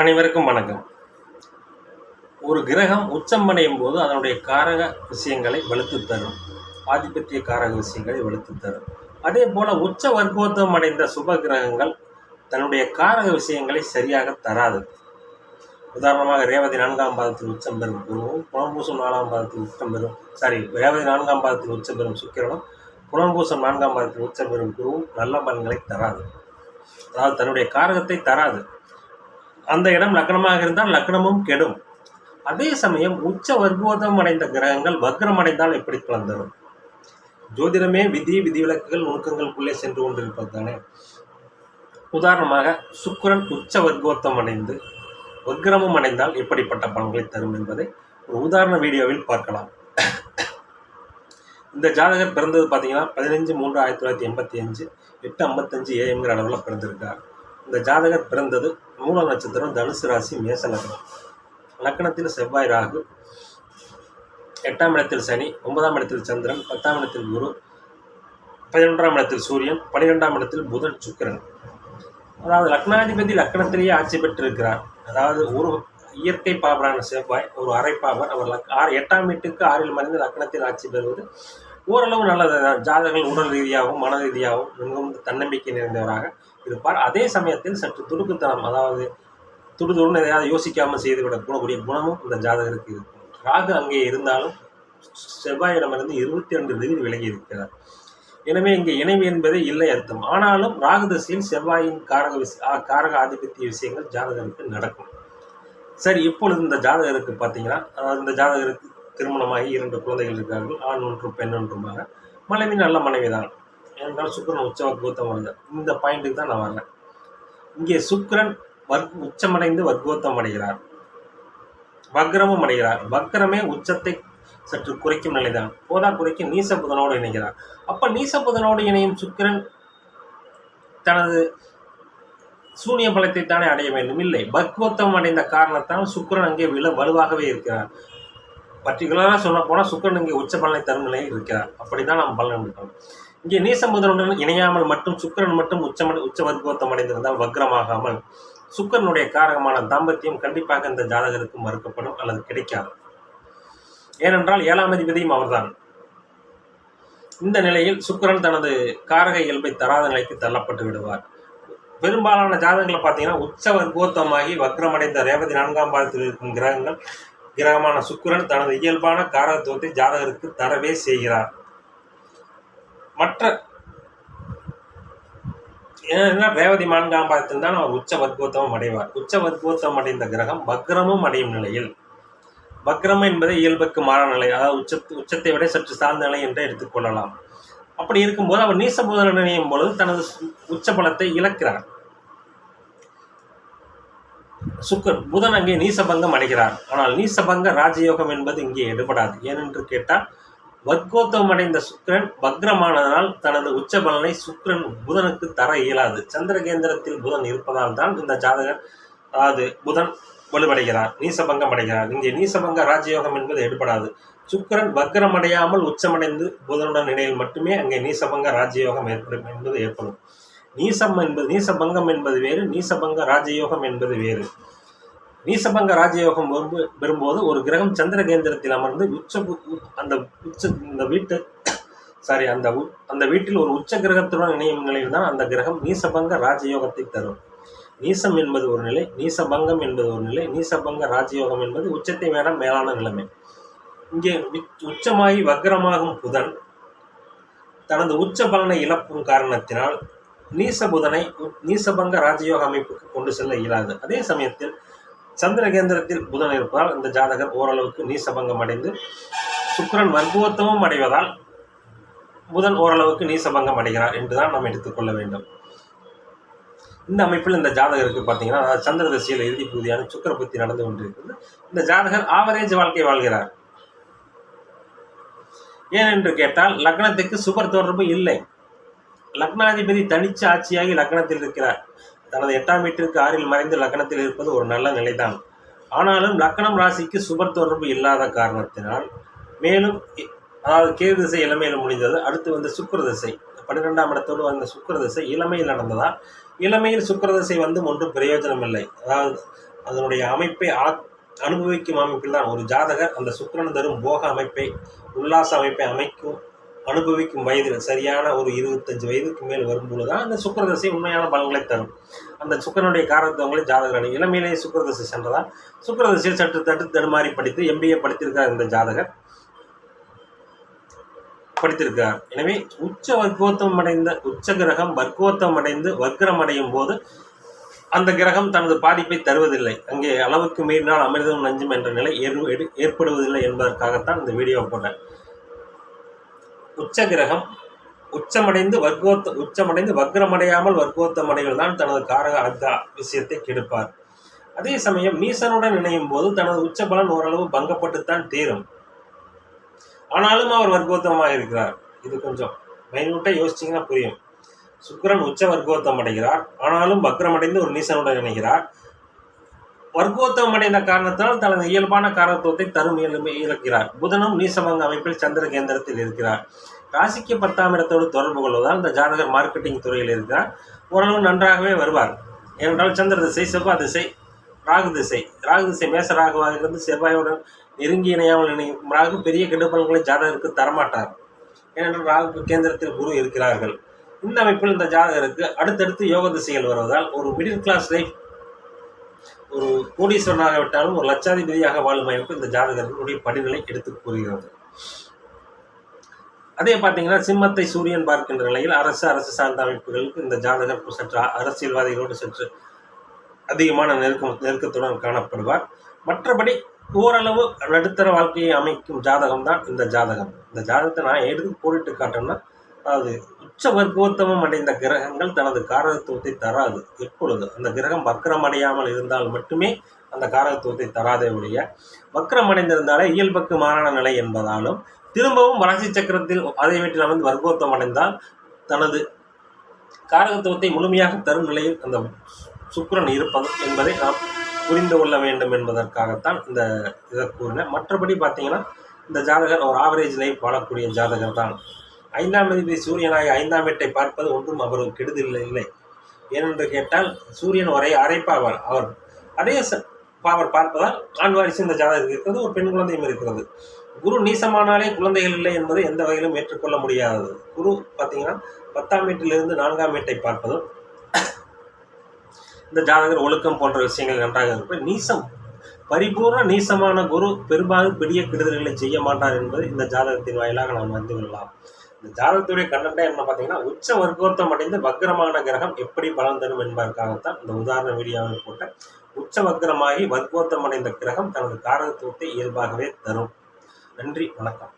அனைவருக்கும் வணக்கம். ஒரு கிரகம் உச்சம் அடையும் போது அதனுடைய காரக விஷயங்களை வலுத்து தரும். ஆதிபத்திய காரக விஷயங்களை வலுத்து தரும். அதே போல உச்ச வர்க்கோத்தம் அடைந்த சுப கிரகங்கள் தன்னுடைய காரக விஷயங்களை சரியாக தராது. உதாரணமாக ரேவதி நான்காம் பாதத்தில் உச்சம் பெறும் குருவும் புலம்பூசம் நாலாம் பாதத்தில் உச்சம் பெறும் சாரி ரேவதி நான்காம் பாதத்தில் உச்சம் பெறும் சுக்கிரனும் புனம்பூசம் நான்காம் பாதத்தில் உச்சம் பெறும் குருவும் நல்ல பலன்களை தராது. அதாவது தன்னுடைய காரகத்தை தராது. அந்த இடம் லக்னமாக இருந்தால் லக்னமும் கெடும். அதே சமயம் உச்ச வர்க்கோதம் அடைந்த கிரகங்கள் வக்ரம் அடைந்தால் எப்படி பலன் தரும் ஜோதிடமே விதி விதிவிலக்குகள் நுணுக்கங்களுக்குள்ளே சென்று கொண்டிருப்பது தானே உதாரணமாக சுக்கரன் உச்ச வர்க்கோத்தம் அடைந்து வக்ரமும் அடைந்தால் எப்படிப்பட்ட பலன்களை தரும் என்பதை ஒரு உதாரண வீடியோவில் பார்க்கலாம். இந்த ஜாதகர் பிறந்தது பார்த்தீங்கன்னா பதினஞ்சு மூன்று ஆயிரத்தி தொள்ளாயிரத்தி எண்பத்தி அஞ்சு எட்டு ஐம்பத்தஞ்சு ஏஎம்ங்கிற அளவில் பிறந்திருக்கார். இந்த ஜாதகர் பிறந்தது மூல நட்சத்திரம் தனுசு ராசி மேச நகரம் லக்னத்தில் செவ்வாய் ராகு எட்டாம் இடத்தில் சனி ஒன்பதாம் இடத்தில் சந்திரன் பத்தாம் இடத்தில் குரு பதினொன்றாம் இடத்தில் சூரியன் பன்னிரெண்டாம் இடத்தில் புதன் சுக்கிரன். அதாவது லக்னாதிபதி லக்னத்திலேயே ஆட்சி பெற்றிருக்கிறார். அதாவது ஒரு இயற்கை பாபரான செவ்வாய் ஒரு அரை பாபர். அவர் லக் ஆறு எட்டாம் வீட்டுக்கு ஆறில் மறைந்து லக்னத்தில் ஆட்சி பெறுவது ஓரளவு நல்லது தான் ஜாதகங்கள் உடல் ரீதியாகவும் மன ரீதியாகவும் மிகவும் தன்னம்பிக்கை நிறைந்தவராக இருப்பார். அதே சமயத்தில் சற்று துடுக்குத்தனம் அதாவது துடுதுடுன்னு எதையாவது யோசிக்காமல் செய்துவிடக் கூடக்கூடிய குணமும் இந்த ஜாதகருக்கு இருக்கும். ராகு அங்கே இருந்தாலும் செவ்வாயிடமிருந்து இருபத்தி ரெண்டு டிகிரி விலகி இருக்கிறார். எனவே இங்கே இணைவு என்பதே இல்லை அர்த்தம். ஆனாலும் ராகு தசையில் செவ்வாயின் காரக விஷ காரக ஆதிபத்திய விஷயங்கள் ஜாதகருக்கு நடக்கும். சரி இப்பொழுது இந்த ஜாதகருக்கு பார்த்தீங்கன்னா இந்த ஜாதகருக்கு திருமணமாகி இரண்டு குழந்தைகள் இருக்கிறார்கள் ஆண் ஒன்றும் பெண் ஒன்றுமாக. மனைவி நல்ல மனைவி தான் என்றால் சுக்கரன் உச்ச வர்க்கோத்தம் அடைந்தார் இந்த பாயிண்ட்டுக்கு தான் நான் வரேன் இங்கே சுக்கரன் வர்க் உச்சமடைந்து வர்க்கோத்தம் அடைகிறார். வக்ரமும் அடைகிறார். வக்ரமே உச்சத்தை சற்று குறைக்கும் நிலைதான். போதா குறைக்கும் நீச புதனோடு இணைகிறார். அப்ப நீச புதனோடு இணையும் சுக்கிரன் தனது சூனிய பலத்தை தானே அடைய வேண்டும்? இல்லை. பக்வத்தம் அடைந்த காரணத்தால் சுக்கரன் அங்கே வில வலுவாகவே இருக்கிறார். பர்டிகுலராக சொல்ல போனால் சுக்கிரன் இங்கே உச்ச பலனை தரும் நிலையில் இருக்கிறார். அப்படிதான் நாம் பலன் எடுக்கணும். இங்கே நீசமுதனுடன் இணையாமல் மட்டும் சுக்கிரன் மட்டும் உச்சம உச்ச வர்க்கோத்தம் அடைந்திருந்தால் வக்ரமாகாமல் சுக்கிரனுடைய காரகமான தாம்பத்தியம் கண்டிப்பாக இந்த ஜாதகருக்கு மறுக்கப்படும் அல்லது கிடைக்காது. ஏனென்றால் ஏழாம் அதிபதியும் அவர்தான். இந்த நிலையில் சுக்கிரன் தனது காரக இயல்பை தராத நிலைக்கு தள்ளப்பட்டு விடுவார். பெரும்பாலான ஜாதகங்களை பார்த்தீங்கன்னா உச்ச வர்க்கோத்தமாகி வக்ரமடைந்த ரேவதி நான்காம் பாதத்தில் இருக்கும் கிரகங்கள் கிரகமான சுக்கிரன் தனது இயல்பான காரகத்துவத்தை ஜாதகருக்கு தரவே செய்கிறார். மற்ற ஏன்னா ரேவதி நான்காம் பாதத்தில் தான் அவர் உச்ச வர்க்கோத்தமம் அடைவார். உச்ச வர்க்கோத்தமம் அடைந்த கிரகம் பக்ரமும் அடையும் நிலையில். பக்ரம் என்பது இயல்புக்கு மாறான நிலை அதாவது உச்ச உச்சத்தை விட சற்று சார்ந்த நிலை என்று எடுத்துக்கொள்ளலாம் அப்படி இருக்கும்போது அவர் நீசபுதன் நினையும் பொழுது தனது உச்ச பலத்தை இழக்கிறார். சுக்கர் புதன் அங்கே நீசபங்கம் அடைகிறார். ஆனால் நீசபங்க ராஜயோகம் என்பது இங்கே எடுபடாது. ஏனென்று கேட்டால் வர்க்கோத்தம் அடைந்த சுக்கிரன் வக்ரமானதனால் தனது உச்ச பலனை சுக்கிரன் புதனுக்கு தர இயலாது. சந்திரகேந்திரத்தில் புதன் இருப்பதால் தான் இந்த ஜாதகர் அதாவது புதன் வலுவடைகிறார் நீசபங்கம் அடைகிறார் இங்கே நீசபங்க ராஜயோகம் என்பது எடுபடாது. சுக்கிரன் வக்ரம் அடையாமல் உச்சமடைந்து புதனுடன் நிலையில் மட்டுமே அங்கே நீசபங்க ராஜயோகம் ஏற்படும் என்பது ஏற்படும். நீசம் என்பது நீசபங்கம் என்பது வேறு நீசபங்க ராஜயோகம் என்பது வேறு. நீசபங்க ராஜயோகம் வரும்போது ஒரு கிரகம் சந்திரகேந்திரத்தில் அமர்ந்து உச்ச பு- அந்த உச்ச இந்த வீட்டு சாரி அந்த அந்த வீட்டில் ஒரு உச்ச கிரகத்துடன் இணையும் நிலையில் தான் அந்த கிரகம் நீசபங்க ராஜயோகத்தை தரும். நீசம் என்பது ஒரு நிலை நீசபங்கம் என்பது ஒரு நிலை நீசபங்க ராஜயோகம் என்பது உச்சத்தை விட மேலான நிலைமை. இங்கே உச்சமாகி வக்ரமாகும் புதன் தனது உச்ச பலனை இழப்பும் காரணத்தினால் நீச புதனை நீசபங்க ராஜயோக அமைப்புக்கு கொண்டு செல்ல இயலாது. அதே சமயத்தில் சந்திரகேந்திரத்தில் புதன் இருப்பதால் இந்த ஜாதகர் ஓரளவுக்கு நீசபங்கம் அடைந்து சுக்கிரன் வர்க்கோத்தமும் அடைவதால் புதன் ஓரளவுக்கு நீசபங்கம் அடைகிறார் என்றுதான் நாம் எடுத்துக்கொள்ள வேண்டும். இந்த அமைப்பில் இந்த ஜாதகருக்கு பார்த்தீங்கன்னா சந்திர தசையில் இறுதி பகுதியான சுக்கர புத்தி நடந்து கொண்டிருக்கிறது. இந்த ஜாதகர் ஆவரேஜ் வாழ்க்கை வாழ்கிறார். ஏனென்று கேட்டால் லக்னத்துக்கு சுபர் தொடர்பு இல்லை. லக்னாதிபதி தனிச்சு ஆட்சியாகி லக்னத்தில் இருக்கிறார். தனது எட்டாம் வீட்டிற்கு ஆறில் மறைந்து லக்னத்தில் இருப்பது ஒரு நல்ல நிலைதான். ஆனாலும் லக்னம் ராசிக்கு சுபர் தொடர்பு இல்லாத காரணத்தினால் மேலும் அதாவது கேது திசை இளமையில் முடிந்தது. அடுத்து வந்து சுக்கர திசை. பன்னிரெண்டாம் இடத்தோடு வந்த சுக்கர திசை இளமையில் நடந்ததால் இளமையில் சுக்கர திசை வந்து ஒன்றும் பிரயோஜனம் இல்லை அதாவது அதனுடைய அமைப்பை ஆ- அனுபவிக்கும் அமைப்பில் தான் ஒரு ஜாதகர் அந்த சுக்கிரன் தரும் போக அமைப்பை உல்லாச அமைப்பை அமைக்கும் அனுபவிக்கும் வயதில் சரியான ஒரு இருபத்தஞ்சு வயதுக்கு மேல் வரும்பொழுது தான் அந்த சுக்கிரதசை உண்மையான பலன்களை தரும். அந்த சுக்கிரனுடைய காரத்துவங்களை ஜாதகர் அணி இளமையிலேயே சுக்கிரதசை சென்றதால் சுக்கிரதசையில் சற்று தட்டு தடுமாறி படித்து எம்பிஏ படித்திருக்கார் இந்த ஜாதகர். படித்திருக்கிறார். எனவே உச்ச வர்க்கோத்தம் அடைந்த உச்ச கிரகம் வர்க்கோத்தம் அடைந்து வர்க்கரம் அடையும் போது அந்த கிரகம் தனது பாதிப்பை தருவதில்லை. அங்கே அளவுக்கு மீறினால் அமிர்தம் நஞ்சும் என்ற நிலை ஏற்படுவதில்லை என்பதற்காகத்தான் இந்த வீடியோ போட்டேன். உச்ச கிரகம் உச்சமடைந்து வர்க்கோத்த உச்சமடைந்து வக்ரமடையாமல் வர்க்கோத்தம் அடைகள் தான் தனது காரக அர்த்தா விஷயத்தை கெடுப்பார். அதே சமயம் நீசனுடன் இணையும் போது தனது உச்ச பலன் ஓரளவு பங்கப்பட்டுத்தான் தீரும். ஆனாலும் அவர் வர்க்கோத்தமாக இருக்கிறார். இது கொஞ்சம் மைனூட்டாக யோசிச்சிங்கன்னா புரியும். சுக்கரன் உச்ச வர்க்கோத்தம் அடைகிறார். ஆனாலும் வக்ரமடைந்து ஒரு நீசனுடன் இணைகிறார். வர்க்கோத்தம் அடைந்த காரணத்தால் தனது இயல்பான காரத்துவத்தை தரும் இயல்பை இழக்கிறார். புதனும் நீசமங்க அமைப்பில் சந்திர கேந்திரத்தில் இருக்கிறார். ராசிக்கு பத்தாம் இடத்தோடு தொடர்பு கொள்வதால் இந்த ஜாதகர் மார்க்கெட்டிங் துறையில் இருக்கிறார். ஓரளவு நன்றாகவே வருவார். ஏனென்றால் சந்திர திசை செவ்வாய் திசை ராகு திசை. ராகு திசை மேச ராகுவாக இருந்து செவ்வாயுடன் நெருங்கி இணையாமல் இணையும் ராகு பெரிய கெடுபலன்களை ஜாதகருக்கு தரமாட்டார். ஏனென்றால் ராகு கேந்திரத்தில் குரு இருக்கிறார்கள். இந்த அமைப்பில் இந்த ஜாதகருக்கு அடுத்தடுத்து யோக திசைகள் வருவதால் ஒரு மிடில் கிளாஸ் லைஃப் ஒரு கோடீஸ்வரனாக விட்டாலும் ஒரு லட்சாதிபதியாக வாழும் அமைப்பு இந்த ஜாதகர்களுடைய படிநிலை எடுத்து கூறுகிறது. அதே பார்த்தீங்கன்னா சிம்மத்தை சூரியன் பார்க்கின்ற நிலையில் அரசு அரசு சார்ந்த அமைப்புகளுக்கு இந்த ஜாதகர் சற்று அரசியல்வாதிகளோடு சற்று அதிகமான நெருக்கம் நெருக்கத்துடன் காணப்படுவார். மற்றபடி ஓரளவு நடுத்தர வாழ்க்கையை அமைக்கும் ஜாதகம் தான் இந்த ஜாதகம். இந்த ஜாதகத்தை நான் எடுத்து கோடிட்டு காட்டேன்னா அதாவது உச்ச வர்க்கோத்தமம் அடைந்த கிரகங்கள் தனது காரகத்துவத்தை தராது எப்பொழுது? அந்த கிரகம் வக்ரம் அடையாமல் இருந்தால் மட்டுமே அந்த காரகத்துவத்தை தராதே ஒழிய வக்கரம் அடைந்திருந்தாலே இயல்புக்கு மாறான நிலை என்பதாலும் திரும்பவும் வளர்ச்சி சக்கரத்தில் அதை வீட்டில் வந்து வர்க்கோத்தம் அடைந்தால் தனது காரகத்துவத்தை முழுமையாக தரும் நிலையில் அந்த சுக்கரன் இருப்பது என்பதை நாம் புரிந்து கொள்ள வேண்டும் என்பதற்காகத்தான் இந்த இதை கூறினேன். மற்றபடி பார்த்தீங்கன்னா இந்த ஜாதகர் ஒரு ஆவரேஜ் லைஃப் வாழக்கூடிய ஜாதகர் தான். ஐந்தாம் அதிபதி சூரியனாகி ஐந்தாம் வீட்டை பார்ப்பது ஒன்றும் அவருக்கு கெடுதல் இல்லை. ஏனென்று கேட்டால் சூரியன் ஒரே அரைப்பாவார் அவர் அதே ச- பாவர் பார்ப்பதால் ஆண் வாரிசு இந்த ஜாதகருக்கு இருக்கிறது ஒரு பெண் குழந்தையும் இருக்கிறது. குரு நீசமானாலே குழந்தைகள் இல்லை என்பதை எந்த வகையிலும் ஏற்றுக்கொள்ள முடியாதது குரு பார்த்தீங்கன்னா பத்தாம் வீட்டிலிருந்து நான்காம் வீட்டை பார்ப்பதும் இந்த ஜாதகர் ஒழுக்கம் போன்ற விஷயங்கள் நன்றாக இருப்பது நீசம். பரிபூர்ண நீசமான குரு பெரும்பாலும் பெரிய கெடுதல்களை செய்ய மாட்டார் என்பது இந்த ஜாதகத்தின் வாயிலாக நாம் அறிந்து கொள்ளலாம். இந்த ஜாதகத்துடைய கண்டென்ட்டே என்ன பார்த்தீங்கன்னா உச்ச வர்க்கோத்தம் அடைந்து வக்ரமான கிரகம் எப்படி பலன் தரும் என்பதற்காகத்தான் இந்த உதாரண வீடியோவை போட்ட உச்ச வக்ரமாகி வர்க்கோத்தம் அடைந்த கிரகம் தனது காரகத்துவத்தை இயல்பாகவே தரும். நன்றி வணக்கம்.